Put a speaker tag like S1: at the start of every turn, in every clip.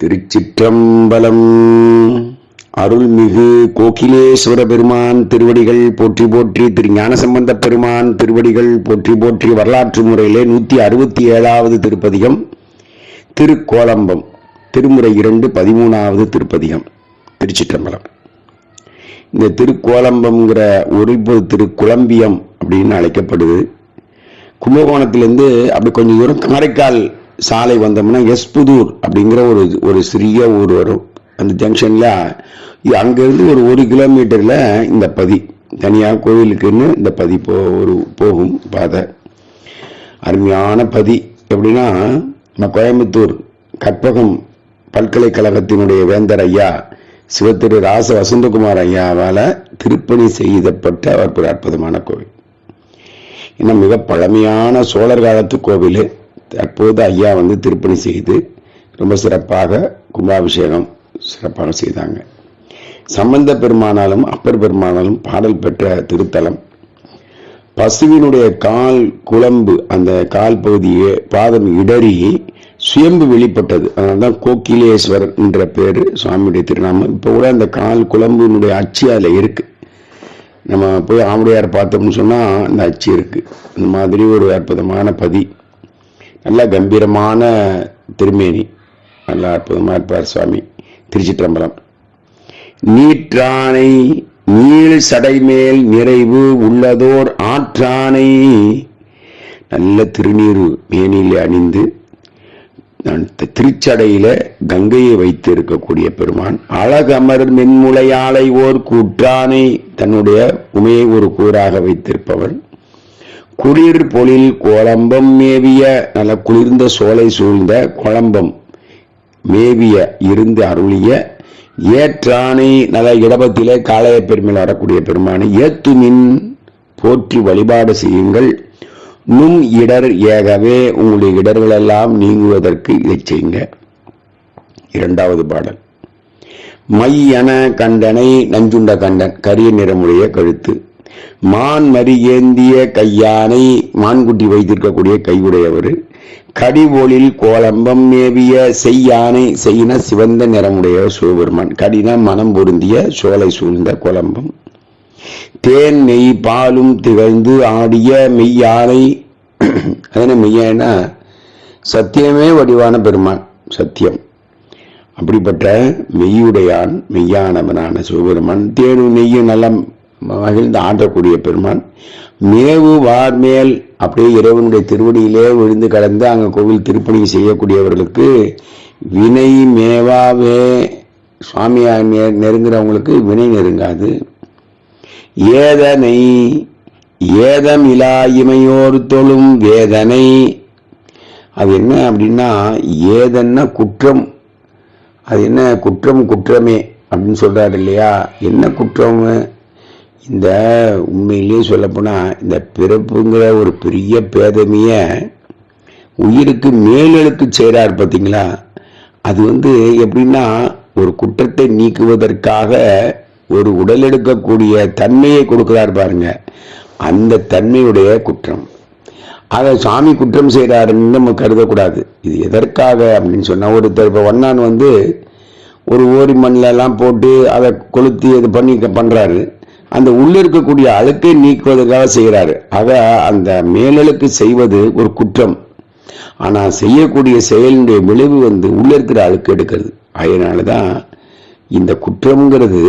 S1: திருச்சிற்றம்பலம். அருள்மிகு கோகிலேஸ்வர பெருமான் திருவடிகள் போற்றி போற்றி திரு ஞானசம்பந்த பெருமான் திருவடிகள் போற்றி போற்றி வரலாற்று முறையிலே நூற்றி அறுபத்தி ஏழாவது திருப்பதிகம் திருக்கோலம்பம் திருமுறை இரண்டு பதிமூணாவது திருப்பதிகம் திருச்சிற்றம்பலம். இந்த திருக்கோலம்பம்ங்கிற திரு திருக்குழம்பியம் அப்படின்னு அழைக்கப்படுது. கும்பகோணத்திலேருந்து அப்படி கொஞ்சம் தூரம் காரைக்கால் சாலை வந்தோம்னா எஸ்புதூர் அப்படிங்கிற ஒரு ஒரு சிறிய ஊர் வரும். அந்த ஜங்ஷனில் அங்கேருந்து ஒரு ஒரு கிலோமீட்டரில் இந்த பதி தனியாக கோவிலுக்குன்னு இந்த பதி போ ஒரு போகும் பாதை. அருமையான பதி. எப்படின்னா நம்ம கோயம்புத்தூர் கற்பகம் பல்கலைக்கழகத்தினுடைய வேந்தர் ஐயா சிவத்திரு ராச வசந்தகுமார் ஐயாவால் திருப்பணி செய்தப்பட்ட ஒரு அற்புதமான கோவில். இன்னும் மிக பழமையான சோழர் காலத்து கோவில். தற்போது ஐயா வந்து திருப்பணி செய்து ரொம்ப சிறப்பாக கும்பாபிஷேகம் சிறப்பாக செய்தாங்க. சம்பந்த பெருமானாலும் அப்பர் பெருமானாலும் பாடல் பெற்ற திருத்தலம். பசுவினுடைய கால் குழம்பு அந்த கால் பகுதியே பாதம் இடறி சுயம்பு வெளிப்பட்டது. அதனால தான் கோகிலேஸ்வரர் என்ற பேர் சுவாமியுடைய திருநாமம். இப்போ கூட அந்த கால் குழம்புனுடைய அச்சு அதில் இருக்கு. நம்ம போய் ஆம்படியார் பார்த்தோம்னு சொன்னால் அந்த அச்சு இருக்கு. இந்த மாதிரி ஒரு அற்புதமான பதி. நல்ல கம்பீரமான திருமேனி. நல்லா அற்புதமாக இருப்பார் சுவாமி. திருச்சிற்றம்பலம். நீற்றானை நீள் சடைமேல் நிறைவு உள்ளதோர் ஆற்றானை நல்ல திருநீரு மேனியில் அணிந்து திருச்சடையில கங்கையை வைத்து இருக்கக்கூடிய பெருமான். அழகமர் மென்முளையாலை ஓர் கூற்றானை தன்னுடைய உமையை ஒரு கூறாக வைத்திருப்பவன் குளிர் பொழில் கோலம்பம் மேவிய நல்ல குளிர்ந்த சோலை சூழ்ந்த குழம்பம் மேவிய இருந்து அருளிய ஏற்றானை நல்ல இடபத்திலே காளைய பெருமையில் வரக்கூடிய பெருமானை ஏத்துமின் போற்றி வழிபாடு செய்யுங்கள். நும் இடர் ஏகவே உங்களுடைய இடர்களெல்லாம் நீங்குவதற்கு இதை செய்யுங்க. இரண்டாவது பாடல். மையன கண்டனை நஞ்சுண்ட கண்டன் கரிய நிறமுடைய கழுத்து. மான் மறி ஏந்திய கையானை மான்குட்டி வைத்திருக்கக்கூடிய கையுடையவர் கடிபோலில் கோலம்பம் மேவிய செய்யானை செய்யின சிவந்த நிறமுடைய சிவபெருமான். கடின மனம் பொருந்திய சோலை சூழ்ந்த கோலம்பம். தேன் நெய் பாலும் திகழ்ந்து ஆடிய மெய்யானை அதன மெய்யானா சத்தியமே வடிவான பெருமான் சத்தியம். அப்படிப்பட்ட மெய்யுடையான் மெய்யானவனான சிவபெருமான். தேனும் நெய்யும் நலம் மகிழ்ந்து ஆண்டக்கூடிய பெருமான் மேவு வார்மேல் அப்படியே இறைவனுடைய திருவடியிலே விழுந்து கடந்து அங்கே கோவில் திருப்பணி செய்யக்கூடியவர்களுக்கு வினை மேவாவே சுவாமியாக நெருங்குறவங்களுக்கு வினை நெருங்காது. ஏதனை ஏதம் இலா இமையோர் தொழும் வேதனை. அது என்ன அப்படின்னா ஏதன்னா குற்றம். அது என்ன குற்றம் குற்றமே அப்படின்னு சொல்றாரு இல்லையா? என்ன குற்றம்? இந்த உண்மையிலேயே சொல்லப்போனால் இந்த பிறப்புங்கிற ஒரு பெரிய பேதமைய உயிருக்கு மேலெழுக்கு செய்கிறார் பார்த்தீங்களா அது வந்து எப்படின்னா ஒரு குற்றத்தை நீக்குவதற்காக ஒரு உடல் எடுக்கக்கூடிய தன்மையை கொடுக்கிறார் பாருங்க. அந்த தன்மையுடைய குற்றம். ஆக சாமி குற்றம் செய்கிறாருன்னு நம்ம கருதக்கூடாது. இது எதற்காக அப்படின்னு சொன்னால் ஒருத்தர் இப்போ வண்ணான் வந்து ஒரு ஓரி மண்ணில் போட்டு அதை கொளுத்தி இது பண்ணி பண்றாரு. அந்த உள்ள இருக்கக்கூடிய அழுக்கை நீக்குவதற்காக செய்கிறாரு. ஆக அந்த மேலழுக்கு செய்வது ஒரு குற்றம். ஆனால் செய்யக்கூடிய செயலினுடைய விளைவு வந்து உள்ள இருக்கிற அழுக்கு எடுக்கிறது. அதனால தான் இந்த குற்றம்ங்கிறது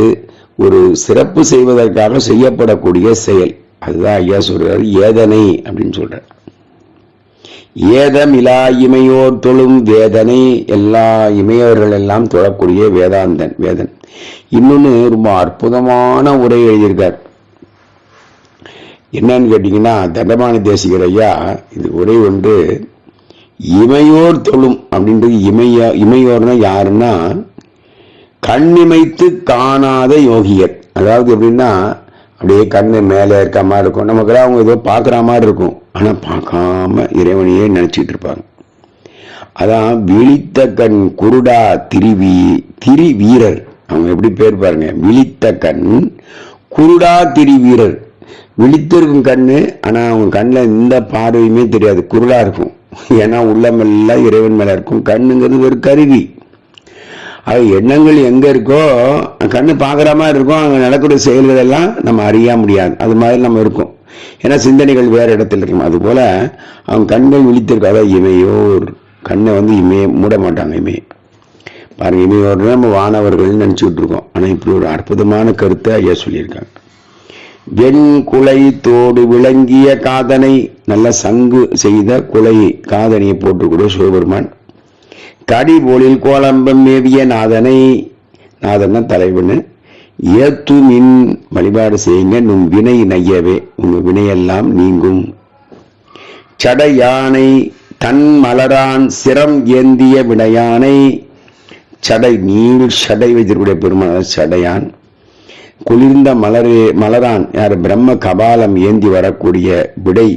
S1: ஒரு சிறப்பு செய்வதற்காக செய்யப்படக்கூடிய செயல். அதுதான் ஐயா சொல்றாரு ஏதனை அப்படின்னு சொல்றார். ஏதம் இலா இமையோர் தொழும் வேதனை எல்லா இமையோர்கள் எல்லாம் தொழக்கூடிய வேதாந்தன் வேதன். இன்னொன்னு ரொம்ப அற்புதமான உரை எழுதியிருக்கார். என்னன்னு கேட்டீங்கன்னா தண்டமான தேசிகர் ஐயா இது உரை ஒன்று இமையோர் தொழும் அப்படின்றது இமையா இமையோர்னா யாருன்னா கண்ணிமைத்து காணாத யோகியர். அதாவது எப்படின்னா அப்படியே கண்ணு மேலே இருக்க மாதிரி இருக்கும். நமக்கெல்லாம் அவங்க ஏதோ பார்க்குற மாதிரி இருக்கும். ஆனால் பார்க்காம இறைவனையே நினச்சிட்டு இருப்பாங்க. அதான் விழித்த கண் குருடா திரிவி திரி வீரர் அவங்க எப்படி பேர் பாருங்க விழித்த கண் குருடா திரி வீரர். விழித்திருக்கும் கண்ணு ஆனால் அவங்க கண்ணில் எந்த பார்வையுமே தெரியாது. குருடா இருக்கும். ஏன்னா உள்ளமெல்லாம் இறைவன் மேலே இருக்கும். கண்ணுங்கிறது ஒரு கருவி. அது எண்ணங்கள் எங்கே இருக்கோ கண்ணு பார்க்குற மாதிரி இருக்கும். அங்கே நடக்கூடிய செயல்கள் எல்லாம் நம்ம அறிய முடியாது. அது மாதிரி நம்ம இருக்கும். ஏன்னா சிந்தனைகள் வேறு இடத்துல இருக்கும். அதுபோல் அவங்க கண்கள் விழித்திருக்காத இமையோர் கண்ணை வந்து இமைய மூட மாட்டாங்க இமையை. பாருங்க இமையோர் நம்ம வானவர்கள் நினச்சிக்கிட்டு இருக்கோம் ஆனால் இப்படி ஒரு அற்புதமான கருத்தை ஐயா சொல்லியிருக்காங்க. வெண் குலை தோடு விளங்கிய காதனை நல்ல சங்கு செய்த குலை காதனியை போட்டுக்கூடிய சிவபெருமான். கடிபோலில் கோலம்பம் மேவிய நாதனை நாதன்னா தலைவனு. ஏத்து மின் வழிபாடு செய்யுங்க நும் வினை நையவே உங்க வினையெல்லாம் நீங்கும். சட யானை தன் மலரான் சிரம் ஏந்திய வினையானை சடை நீள் சடை வைத்திருக்கூடிய பெருமாள் சடையான். குளிர்ந்த மலரே மலரான் யார் பிரம்ம கபாலம் ஏந்தி வரக்கூடிய விடை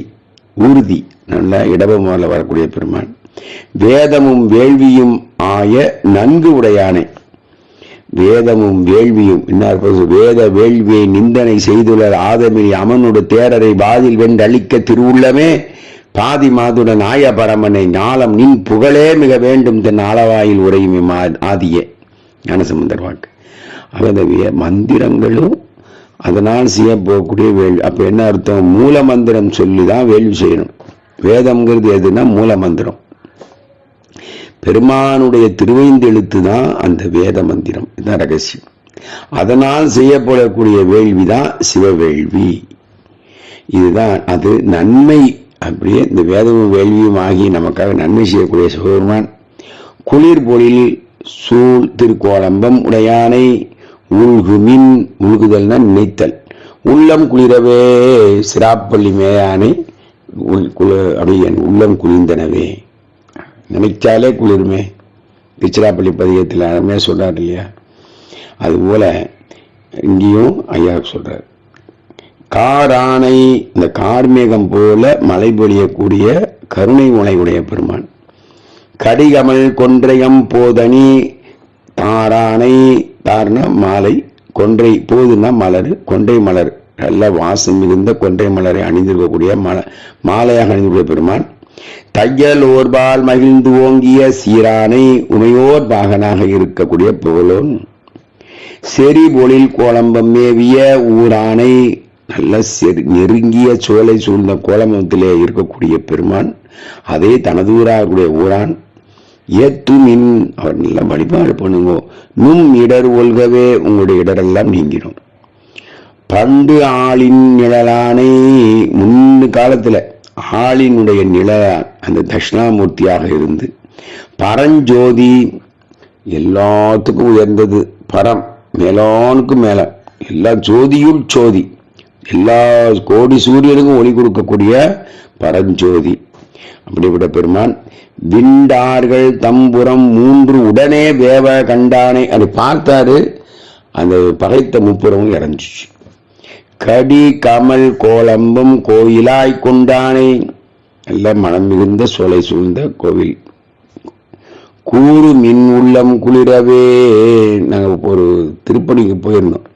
S1: ஊர்தி நல்ல இடபமால வரக்கூடிய பெருமான் வேதமும் வேள்வியும் ஆய நன்கு உடையானே. வேதமும் வேள்வியும் இன்னார் வேத வேள்வியை நிந்தனை செய்துள்ள ஆதமி அமனோடு தேரரை வாதில் வென்றளிக்க திருவுள்ளமே. பாதி மாதுடன் நாயபரமனை பரமனை ஞாலம் நின் புகழே மிக வேண்டும் தன் ஆளவாயில் உரையும் இம் ஆ- ஆதியே. ஞானசமுந்தர் வாக்கு அப்ப மந்திரங்களும் அதனால் செய்ய போகக்கூடிய வேள்வி அப்போ என்ன அர்த்தம்? மூல மந்திரம் சொல்லி தான் வேள்வி செய்யணும். வேதம்ங்கிறது எதுனா மூல மந்திரம். பெருமானுடைய திருவைந்தெழுத்து தான் அந்த வேத மந்திரம். இதுதான் ரகசியம். அதனால் செய்யப்படக்கூடிய வேள்வி தான் சிவவேள்வி இதுதான் அது நன்மை அப்படியே இந்த வேதமும் வேள்வியும் ஆகி நமக்காக நன்மை செய்யக்கூடிய சிவபெருமான் குளிர் பொழில் சூழ் திருக்கோலம்பம் உடையானை உள்குமின் உள்குதல்னா நினைத்தல். உள்ளம் குளிரவே சிராப்பள்ளி மேயானை அப்படி அப்படியே என் உள்ளம் குளிர்ந்தனவே. நினைச்சாலே குளிருமே. திருச்சிராப்பள்ளி பதிகத்தில் அருமையாக சொல்கிறார் இல்லையா? அதுபோல் இங்கேயும் ஐயா சொல்கிறார் காரானை இந்த கார்மேகம் போல மலை பொழியக்கூடிய கருணை உலையுடைய பெருமான். கடிகமல் கொன்றையம் போதனி தாரானை தார்னா மாலை கொன்றை போதுனா மலர் கொன்றை மலர் நல்ல வாசம் மிகுந்த கொன்றை மலரை அணிந்திருக்கக்கூடிய மல மாலையாக அணிந்திருக்கிற பெருமான். தையல் ஓர்பால் மகிழ்ந்து ஓங்கிய சீரானை உமையோர் பாகனாக இருக்கக்கூடிய புகழோன். செறிபொழில் கோலம்பம் மேவிய ஊரானை நல்ல செரு- நெருங்கிய சோலை சூழ்ந்த கோலமத்திலே இருக்கக்கூடிய பெருமான் அதே தனதூராகக்கூடிய ஊரான் ஏத்து மின் அவர் நல்ல வழிபாடு பண்ணுங்க. நும் இடர் ஒல்கவே உங்களுடைய இடரெல்லாம் நீங்கிடும். பண்டு ஆளின் நிழலானே முன்னு காலத்துல ஆளினுடைய நிழலான் அந்த தட்சிணாமூர்த்தியாக இருந்து பரஞ்சோதி எல்லாத்துக்கும் உயர்ந்தது பரம் மேலானுக்கும் மேல எல்லா ஜோதியும் ஜோதி எல்லா கோடி சூரியனுக்கும் ஒளி கொடுக்கக்கூடிய பரஞ்சோதி. அப்படிப்பட்ட பெருமான் விண்டார்கள் தம்புரம் மூன்று உடனே வேவ கண்டானை அதை பார்த்தாரு அந்த பகைத்த முப்புறமும் இறஞ்சிச்சு. கடி கமல் கோலம்பும் கோயிலாய் கொண்டானை நல்ல மனம் மிகுந்த சோலை சூழ்ந்த கோவில். கூறு மின் உள்ளம் குளிரவே நாங்கள் ஒரு திருப்பணிக்கு போயிருந்தோம்.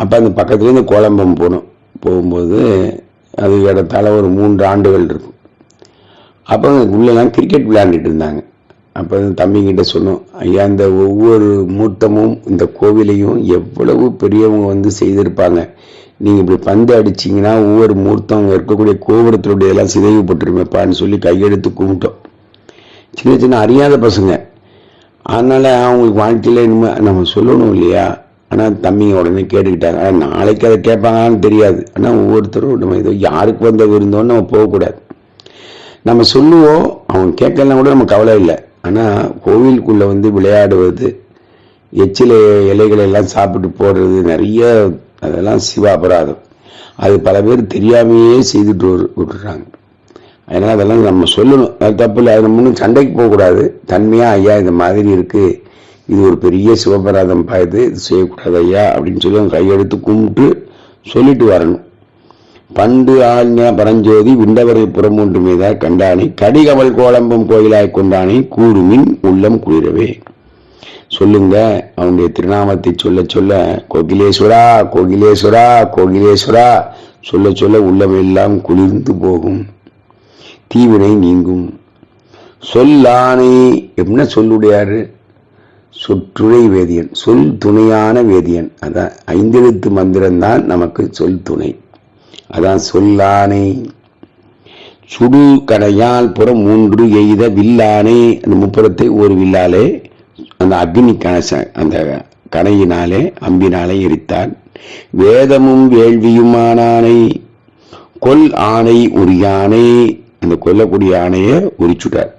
S1: அப்போ அந்த பக்கத்துலேருந்து கோலம்பம் போனோம். போகும்போது அது இடத்தால் ஒரு மூன்று ஆண்டுகள் இருக்கும். அப்போ உள்ளெல்லாம் கிரிக்கெட் விளையாண்டுட்டு இருந்தாங்க. அப்போ தம்பிங்கிட்ட சொன்னோம் ஐயா இந்த ஒவ்வொரு மூர்த்தமும் இந்த கோவிலையும் எவ்வளவு பெரியவங்க வந்து செய்திருப்பாங்க. நீங்கள் இப்படி பந்து அடிச்சீங்கன்னா ஒவ்வொரு மூர்த்தம் அங்கே இருக்கக்கூடிய கோபுரத்தினுடைய எல்லாம் சிதைவுபட்டுருமேப்பான்னு சொல்லி கையெடுத்து கும்பிட்டோம். சின்ன சின்ன அறியாத பசங்க. அதனால் அவங்களுக்கு வாழ்க்கையில் இனிமே நம்ம சொல்லணும் இல்லையா? ஆனால் தம்பிங்க உடனே கேட்டுக்கிட்டாங்க. ஆனால் நாளைக்கு அதை கேட்பாங்கன்னு தெரியாது. ஆனால் ஒவ்வொருத்தரும் நம்ம ஏதோ யாருக்கு வந்த விருந்தோன்னு நம்ம போகக்கூடாது. நம்ம சொல்லுவோம் அவங்க கேட்கலாம் கூட நம்ம கவலை இல்லை. ஆனால் கோவிலுக்குள்ளே வந்து விளையாடுவது எச்சில இலைகளை எல்லாம் சாப்பிட்டு போடுறது நிறைய அதெல்லாம் சிவ அபராதம் அது பல பேர் தெரியாமையே செய்துட்டு விட்டுறாங்க அதனால் அதெல்லாம் நம்ம சொல்லணும். அது தப்பு இல்லை. அது நம்ம சண்டைக்கு போகக்கூடாது. தன்மையாக ஐயா இந்த மாதிரி இருக்குது இது ஒரு பெரிய சிவபராதம் பாயுது இது செய்யக்கூடாது ஐயா அப்படின்னு சொல்லி அவங்க கையெடுத்து கும்பிட்டு சொல்லிட்டு வரணும். பண்டு ஆழ்ஞ பரஞ்சோதி விண்டவரை புறமூன்று மீதா கண்டானை கடிகவல் கோலம்பும் கோயிலாய் கொண்டானை கூறுமின் உள்ளம் குளிரவே. சொல்லுங்க அவனுடைய திருநாமத்தை சொல்ல சொல்ல கோகிலேஸ்வரா கோகிலேஸ்வரா கோகிலேஸ்வரா சொல்ல சொல்ல உள்ளமெல்லாம் குளிர்ந்து போகும். தீவினை நீங்கும். சொல்லானை என்ன சொல்லுடையாரு? சொற்றுழை வேதியன் சொல் துணையான வேதியன். அதான் ஐந்தெழுத்து மந்திரம்தான் நமக்கு சொல் துணை. அதான் சொல்லானே. சுடு கடையால் புறம் மூன்று எய்த வில்லானே. அந்த முப்புறத்தை ஒரு வில்லாலே அந்த அக்னி கணச அந்த கணையினாலே அம்பினாலே எரித்தான். வேதமும் வேள்வியுமானானை கொல் ஆணை ஒரு யானை. அந்த கொல்லக்கூடிய ஆணையை உரிச்சுட்டார்.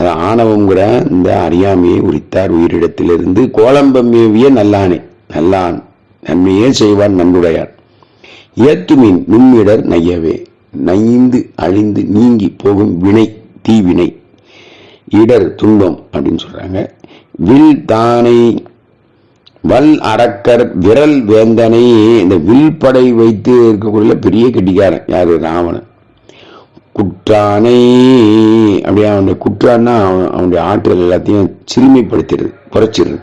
S1: அது ஆணவங்கிற இந்த அறியாமையை உரித்தார் உயிரிடத்திலிருந்து. கோலம்பம்மேவிய நல்லானே நல்லான் நன்மையே செய்வான் நன்றுடையார் ஏத்துமின் நுண்மிடர் நையவே நைந்து அழிந்து நீங்கி போகும் வினை தீவினை. இடர் துன்பம் அப்படின்னு சொல்றாங்க. வில் தானை வல் அடக்கர் விரல் வேந்தனை இந்த வில் படை வைத்து இருக்கக்கூடிய பெரிய கெட்டிக்காரன் யாரு? ராவணன். குற்றானை அப்படியே அவனுடைய குற்றான்னா அவன் அவனுடைய ஆற்றல் எல்லாத்தையும் சிறுமைப்படுத்திடுது குறைச்சிடுது.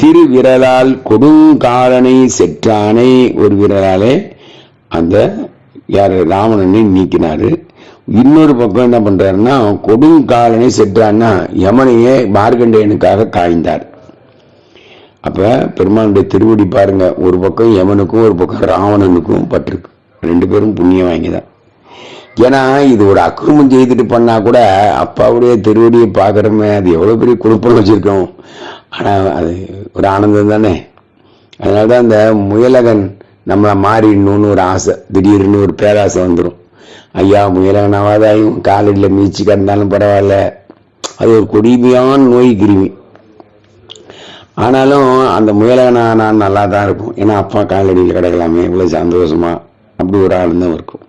S1: திரு விரலால் கொடுங்காலனை செற்றானை ஒரு விரலாலே அந்த யார் ராவணனை நீக்கினாரு. இன்னொரு பக்கம் என்ன பண்றாருன்னா கொடுங்காலனை செற்றான்னா யமனையே மார்கண்டேயனுக்காக காய்ந்தார். அப்ப பெருமானுடைய திருவடி பாருங்க ஒரு பக்கம் யமனுக்கும் ஒரு பக்கம் ராவணனுக்கும் பட்டிருக்கு. ரெண்டு பேரும் புண்ணியம் வாங்கிதான். ஏன்னா இது ஒரு அக்கிரமம் செய்துட்டு பண்ணா கூட அப்பாவுடைய திருவடியை பார்க்குறோமே அது எவ்வளோ பெரிய குழுப்பம் வச்சுருக்கோம். ஆனால் அது ஒரு ஆனந்தம் தானே. அதனால தான் இந்த முயலகன் நம்மளை மாறிடணும்னு ஒரு ஆசை. திடீர்னு ஒரு பேராசை வந்துடும் ஐயா முயலகனாவதாயும் காலடியில் மீச்சு கிடந்தாலும் பரவாயில்ல. அது ஒரு கொடுமையான நோய் கிருமி. ஆனாலும் அந்த முயலகனா நான் நல்லா தான் இருக்கும். ஏன்னா அப்பா காலடியில் கிடக்கலாமே இவ்வளோ சந்தோஷமா. அப்படி ஒரு ஆனந்தம் இருக்கும்.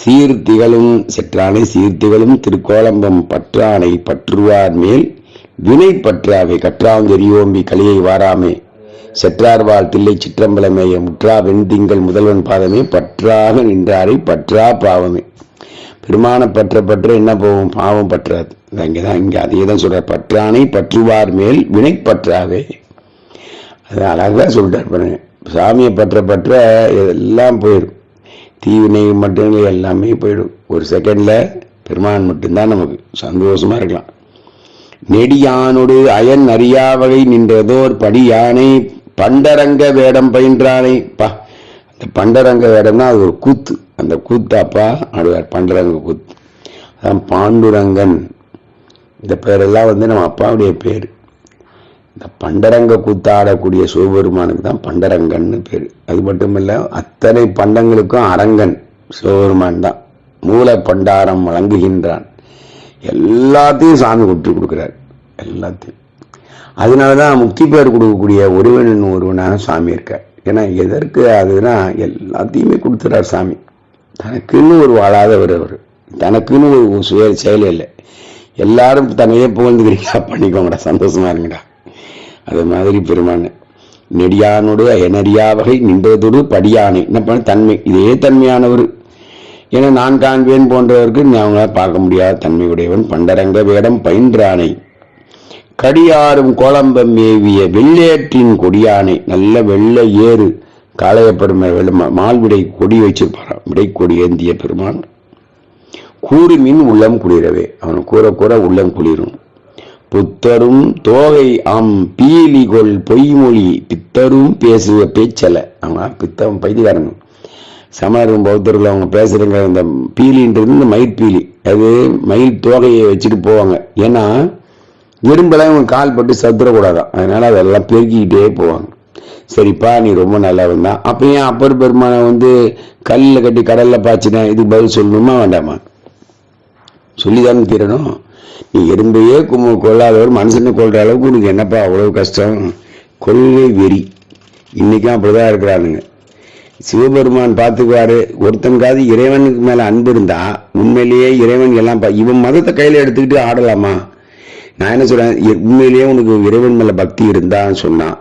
S1: சீர்திகளும் செற்றானை சீர்திகளும் திருக்கோலம்பம் பற்றானை பற்றுவார் மேல் வினை பற்றாவை கற்றாந்தெரியோம்பி கலியை வாராமே. செற்றார்வாள் தில்லை சிற்றம்பலமேய முற்றா வெண்திங்கள் முதல்வன் பாதமே பற்றாக நின்றாரை பற்றா பாவமே. பெருமான பற்ற பற்ற என்ன போகும் பாவம் பற்றாது. அங்கேதான் இங்கே அதே தான் சொல்கிறார் பற்றானை பற்றுவார் மேல் வினை பற்றாவே. அது அழகாக சொல்லிட்டார் பாருங்க. சாமியை பற்ற பற்ற எல்லாம் போயிடும் தீவினை மட்டுமே எல்லாமே போயிடும். ஒரு செகண்டில் பெருமான் மட்டும்தான் நமக்கு சந்தோஷமா இருக்கலாம். நெடியானோடு அயன் அறியாவகை நின்றதோர் படி யானை பண்டரங்க வேடம் பயின்றானை. பா அந்த பண்டரங்க வேடம்னா அது ஒரு கூத்து. அந்த கூத்தாப்பா ஆடுவார் பண்டரங்க கூத்து. அதான் பாண்டுரங்கன். இந்த பேரெல்லாம் வந்து நம்ம அப்பாவுடைய பேர். இந்த பண்டரங்க கூத்தாடக்கூடிய சிவபெருமானுக்கு தான் பண்டரங்கன்னு பேர். அது மட்டும் இல்லை அத்தனை பண்டங்களுக்கும் அரங்கன் சிவபெருமான் தான். மூல பண்டாரம் வழங்குகின்றான். எல்லாத்தையும் சாமி கொடுத்து கொடுக்குறார். எல்லாத்தையும். அதனால தான் முக்தி பேர் கொடுக்கக்கூடிய ஒருவன் ஒருவனான சாமி இருக்கார். ஏன்னா எதற்கு அதுனா எல்லாத்தையுமே கொடுத்துறார் சாமி. தனக்குன்னு ஒரு வாழாதவர் அவர். தனக்குன்னு ஒரு சுய செயல் இல்லை. எல்லாரும் தன்னையே புகழ்ந்துக்கிறீங்களா? பண்ணிக்கோங்கடா. சந்தோஷமா இருங்கடா. அது மாதிரி பெருமான். நெடியானுடைய அயனறியா வகை நின்றதொடு படியானை. என்ன பண்ண? தன்மை. இதே தன்மையானவர். ஏன்னா நான் காண்பேன் போன்றவருக்கு அவங்களால் பார்க்க முடியாத தன்மையுடையவன் பண்டரங்க வேடம் பயின்றானை. கடியாரும் கோலம்பம் மேவிய வெள்ளேற்றின் கொடியானை. நல்ல வெள்ளை ஏறு. காளையப்படும் பெருமை மால்விடை கொடி வச்சிருப்பாராம். விடை கொடி ஏந்திய பெருமான். கூறு மின் உள்ளம் குளிரவே. அவன் கூற கூற உள்ளம் குளிரும். புத்தரும் தோகை ஆம் பீலிகொள் பொய்மொழி பித்தரும் பேசுவ பேச்சல. ஆமாம் பித்தம் பைத்தியக்காரங்க சமணரும் பௌத்தர்கள் அவங்க பேசுறங்க இந்த பீலின்றது இந்த மயிர் பீலி. அது மயில் தோகையை வச்சுட்டு போவாங்க. ஏன்னா எறும்பெல்லாம் இவங்க கால் பட்டு சத்துறக்கூடாதான் அதனால அதெல்லாம் பெருக்கிக்கிட்டே போவாங்க. சரிப்பா நீ ரொம்ப நல்லவன் தான். அப்போ ஏன் அப்பர் பெருமானை வந்து கல்லில் கட்டி கடல்ல பாய்ச்சினேன் இதுக்கு பதில் சொல்லணுமா வேண்டாமா? சொல்லிதானே தீரணும். நீ எறும்பையே கும்ம கொள்ளாதவர் மனுஷனை கொள்ற அளவுக்கு உனக்கு என்னப்பா அவ்வளவு கஷ்டம்? கொள்கை வெறி. இன்னைக்கும் அப்படிதான் இருக்கிறானுங்க. சிவபெருமான் பார்த்துக்குவாரு ஒருத்தனுக்காவது இறைவனுக்கு மேல அன்பு இருந்தா உண்மையிலேயே இறைவன் எல்லாம் இவன் மதத்தை கையில எடுத்துக்கிட்டு ஆடலாமா? நான் என்ன சொல்றேன் உண்மையிலேயே உனக்கு இறைவன் மேல பக்தி இருந்தான்னு சொன்னான்.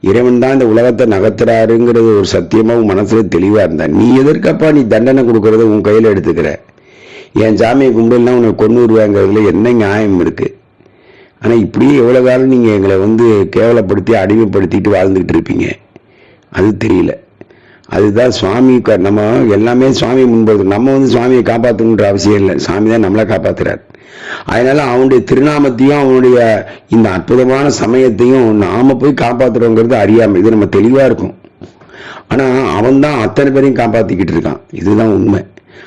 S1: இறைவன் தான் இந்த உலகத்தை நகர்த்துறாருங்கிறது ஒரு சத்தியமா உன் மனசுல தெளிவா இருந்தான் நீ எதற்கப்பா நீ தண்டனை கொடுக்கறத உன் கையில எடுத்துக்கிற? என் சாமியை கும்பிடலாம் உனக்கு கொண்டு வருவாங்கிறதுல என்ன நியாயம் இருக்குது ஆனால் இப்படியே எவ்வளோ காலம் நீங்கள் எங்களை வந்து கேவலப்படுத்தி அடிமைப்படுத்திட்டு வாழ்ந்துக்கிட்டு இருப்பீங்க? அது தெரியல. அதுதான் சுவாமி நம்ம எல்லாமே சுவாமி முன்பது நம்ம வந்து சுவாமியை காப்பாற்றணுன்ற அவசியம் இல்லை. சாமி தான் நம்மளை காப்பாத்துறார். அதனால அவனுடைய திருநாமத்தையும் அவனுடைய இந்த அற்புதமான சமயத்தையும் நாம போய் காப்பாத்துறோங்கிறது அறியாம. இது நம்ம தெளிவா இருக்கும். ஆனா அவன் தான் அத்தனை பேரையும் காப்பாத்திக்கிட்டு இருக்கான். இதுதான் உண்மை.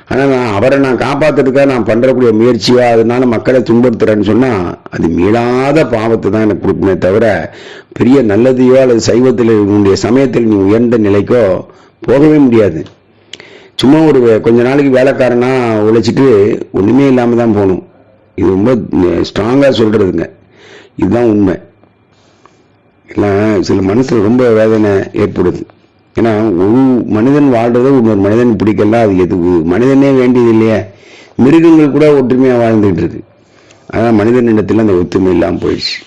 S1: ஆனா நான் அவரை நான் காப்பாத்துறதுக்காக நான் பண்றக்கூடிய முயற்சியாக அதனால மக்களை துன்படுத்துகிறேன்னு சொன்னால் அது மீளாத பாவத்தை தான் எனக்கு கொடுக்குமே தவிர பெரிய நல்லதையோ அல்லது சைவத்தில் உன்னுடைய சமயத்தில் நீ உயர்ந்த நிலைக்கோ போகவே முடியாது. சும்மா ஒரு கொஞ்ச நாளைக்கு வேலைக்காரனா உழைச்சிட்டு ஒண்ணுமே இல்லாம தான் போகணும். இது ரொம்ப ஸ்ட்ராங்கா சொல்றதுங்க. இதுதான் உண்மை. எல்லாம் சில மனசில் ரொம்ப வேதனை ஏற்படுது. ஏன்னா ஒரு மனிதன் வாழ்றதை இன்னொரு மனிதன் பிடிக்கல அது எது மனிதனே வேண்டியது இல்லையா. மிருகங்கள் கூட ஒற்றுமையாக வாழ்ந்துகிட்டு இருக்கு. அதான் மனிதனிடத்தில் அந்த ஒற்றுமை இல்லாமல் போயிடுச்சு.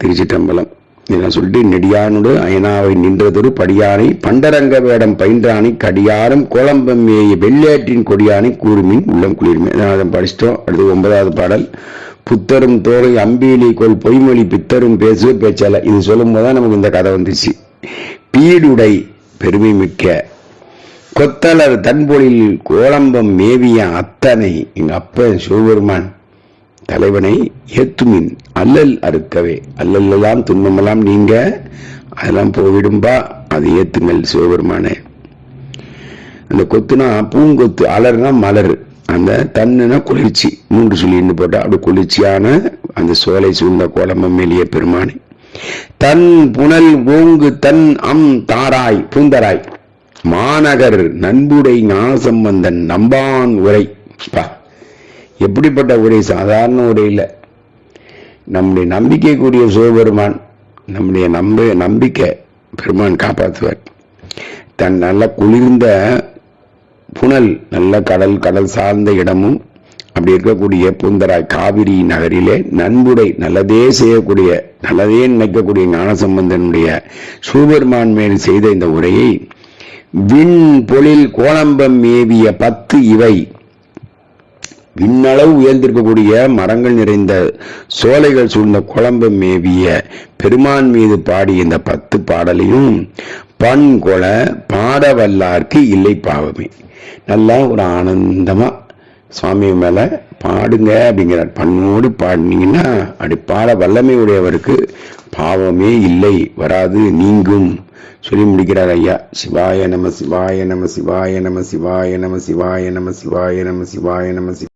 S1: திருச்சிட்டம்பலம் இதெல்லாம் சொல்லிட்டு நெடியானோடு அயனாவை நின்றதொரு படியானை பண்டரங்க வேடம் பயின்றானை கடியாரம் கோலம்பம் மேய வெள்ளேற்றின் கொடியானை கூறுமின் உள்ளம் குளிர்மை. அதை படிச்சிட்டோம். அடுத்து ஒன்பதாவது பாடல். புத்தரும் தோலை அம்பீலி கொள் பொய்மொழி பித்தரும் பேசு பேச்சால. இது சொல்லும் போது தான் நமக்கு இந்த கதை வந்துச்சு. பீடுடை பெருமை மிக்க கொத்தலர் தன்பொழில் கோலம்பம் மேவிய அத்தனை எங்க அப்பன் சிவபெருமான். தலைவனை ஏத்துமின் அல்லல் அறுக்கவே. அல்லல்லாம் துன்பமெல்லாம் நீங்க அதெல்லாம் போவிடும்பா அது ஏத்துங்கள் சிவபெருமானே. அந்த கொத்துனா பூங்கொத்து அலர்னா மலர். அந்த தன்னுனா குளிர்ச்சி. மூன்று சொல்லின்னு போட்டா அப்படி குளிர்ச்சியான அந்த சோலை சூழ்ந்த கோலம்பம் மேலிய பெருமானே. தன் புனல் ஓங்கு தன் அம் தாராய் பூந்தராய். மாநகர் நண்புடை ஞானசம்பந்தன் நம்பான் உரை. எப்படிப்பட்ட உரை? சாதாரண உரை இல்லை. நம்முடைய நம்பிக்கைக்குரிய சிவபெருமான் நம்முடைய நம்ப நம்பிக்கை பெருமான் காப்பாற்றுவார். தன் நல்ல குளிர்ந்த புனல் நல்ல கடல் கடல் சார்ந்த இடமும் அப்படி இருக்கக்கூடிய பூந்தராய் காவிரி நகரிலே நண்புடை நல்லதே செய்யக்கூடிய நல்லதே நினைக்கக்கூடிய ஞானசம்பந்தனுடைய சூபெருமான் மேல் செய்த இந்த உரையை விண் பொழில் கோலம்பம் மேவிய பத்து இவை. விண்ணளவு உயர்ந்திருக்கக்கூடிய மரங்கள் நிறைந்த சோலைகள் சூழ்ந்த குழம்பம் மேவிய பெருமான் மீது பாடிய இந்த பத்து பாடலையும் பண் கொல பாடவல்லார்க்கு இல்லை பாவமே. நல்லா ஒரு ஆனந்தமா சுவாமி மேலே பாடுங்க அப்படிங்கிறார். பண்ணோடு பாடினீங்கன்னா அப்படி பாட வல்லமை உடையவருக்கு பாவமே இல்லை வராது நீங்கும். சொல்லி முடிக்கிறார் ஐயா. சிவாய நம சிவாய நம சிவாய நம சிவாய நம சிவாய நம சிவாய நம சிவாய நம சிவாய